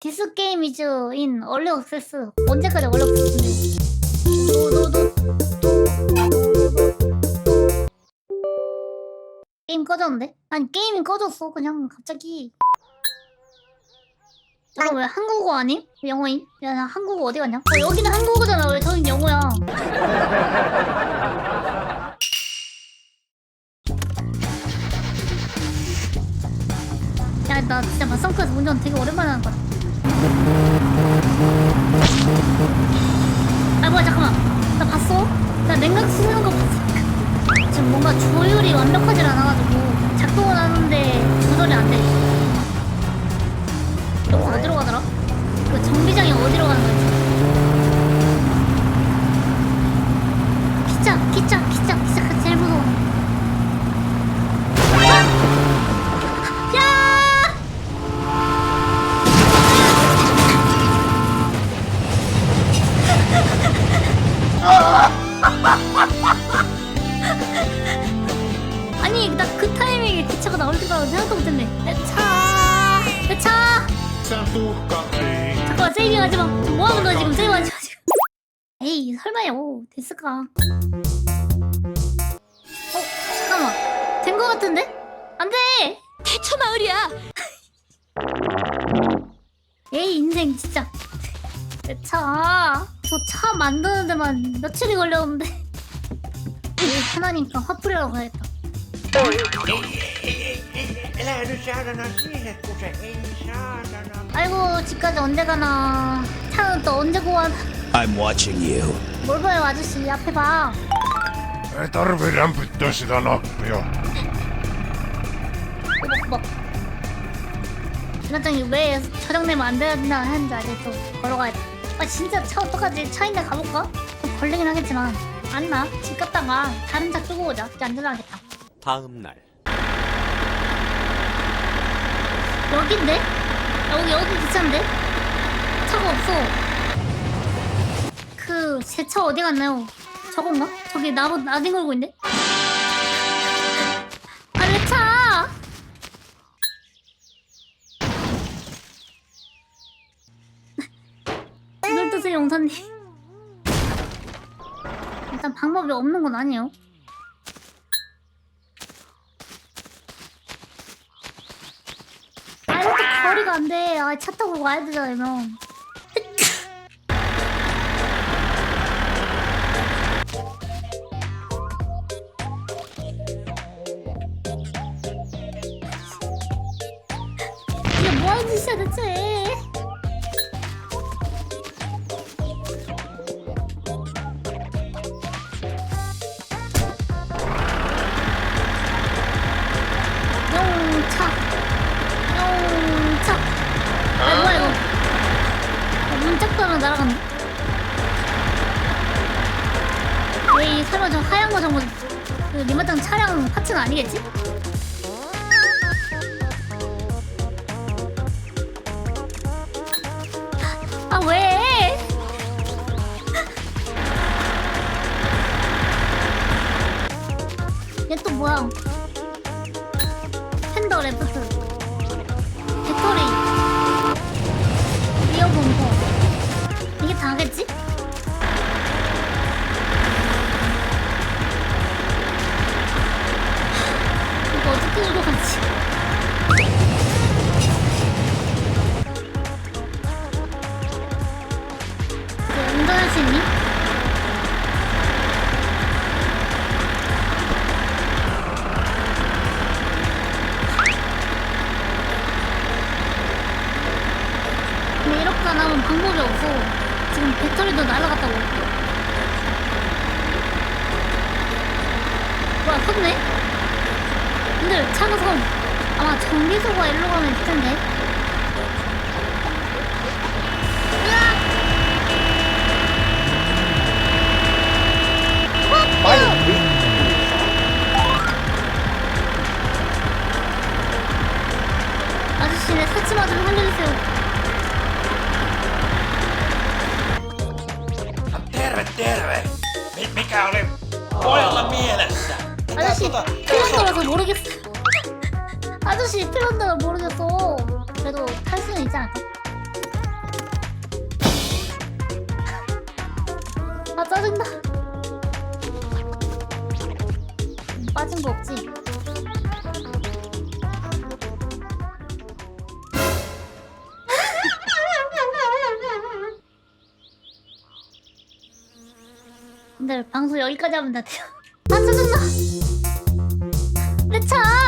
디스 게임 이즈 인 얼리 액세스 언제까지 얼리 노노노 게임 꺼졌는데? 아니 게임이 꺼졌어 그냥 갑자기 저거 왜 한국어 아님? 영어임? 야 나 한국어 어디 갔냐? 어 여기는 한국어잖아 왜 저긴 영어야 야 나 진짜 맞성크에서 운전 되게 오랜만에 하는 것 같아 아 뭐야 잠깐만 나 봤어? 나 냉각 쓰는 거 봤어 지금 뭔가 조율이 완벽하지 않아가지고 작동은 하는데 조절이 안돼 이거 어디로 가더라? 그 정비장이 어디로 가는 거지? 그 타이밍에 기차가 나올 거라고 생각도 못했네 내 차! 내 차! 잠깐만 세이빙 하지 마 뭐 하는 거야 지금 세이빙 하지 마 지금 에이 설마요 됐을까 어? 잠깐만 된 거 같은데? 안 돼! 대처 마을이야. 에이 인생 진짜 내 차! 저 차 만드는 데만 며칠이 걸렸는데 하나니까 화풀이라고 가야겠다 아이고 집까지 언제 가나. 차는 또 언제 구하나 I'm watching you. 뭘 봐요 아저씨? 앞에 봐. Ei tarvi rämpyttää sitä nappia. 주차장이 왜 저장되면 안 된다 하는지 알겠어 걸어가야 돼아 진짜 차 어떡하지? 차 있는데 가볼까? 좀 걸리긴 하겠지만. 안나. 집 갔다가 다른 차 끌고 오자. 진짜 안전하겠다. 다음 날. 여긴데? 여기 여기 기차인데? 차가 없어 그 제 차 어디 갔나요? 저건가? 저기 나보 나딘 걸고 있네? 아내 차! 눈을 뜨세요 용사님 일단 방법이 없는 건 아니에요 아 이렇게 거리가 안 돼. 아, 차 타고 가야 되잖아, 형. 하나 날아간다. 에이, 설마 저 하얀 거 정도 그 리마땅 차량 파츠는 아니겠지? 아, 왜? 얘 또 뭐야? 팬더 레프트. 배터리. 리어 범퍼. 다겠지? 이거 어떻게 들어가지? 이제 운전할 이렇게 안 하면 방법이 없어. 지금 배터리도 날아갔다고. 뭐야, 섰네? 근데 차가 서 아마 정비소가 일로 가면 있을 텐데. 아저씨 내 사치마 좀 살려주세요. terve! Mi- Mikä oli pojalla mielessä? a저씨 tota- 태어나라서 모르겠어. 아저씨 태어나라 모르겠어. 그래도 탈 수는 있지 않을까? 아 짜증나. 빠진 거 없지? 근데 방송 여기까지 하면 다 돼요 아 짜증나 내 차!